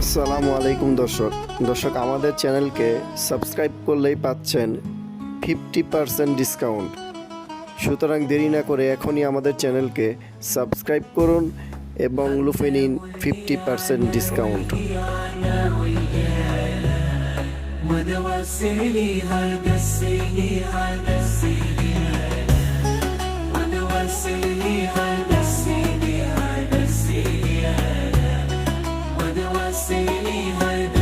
আসসালামু আলাইকুম দর্শক। দর্শক, আমাদের চ্যানেলকে সাবস্ক্রাইব করলেই পাচ্ছেন ফিফটি পারসেন্ট ডিসকাউন্ট। সুতরাং দেরি না করে এখনই আমাদের চ্যানেলকে সাবস্ক্রাইব করুন এবং লুফে নিন fifty percent discount. see me hide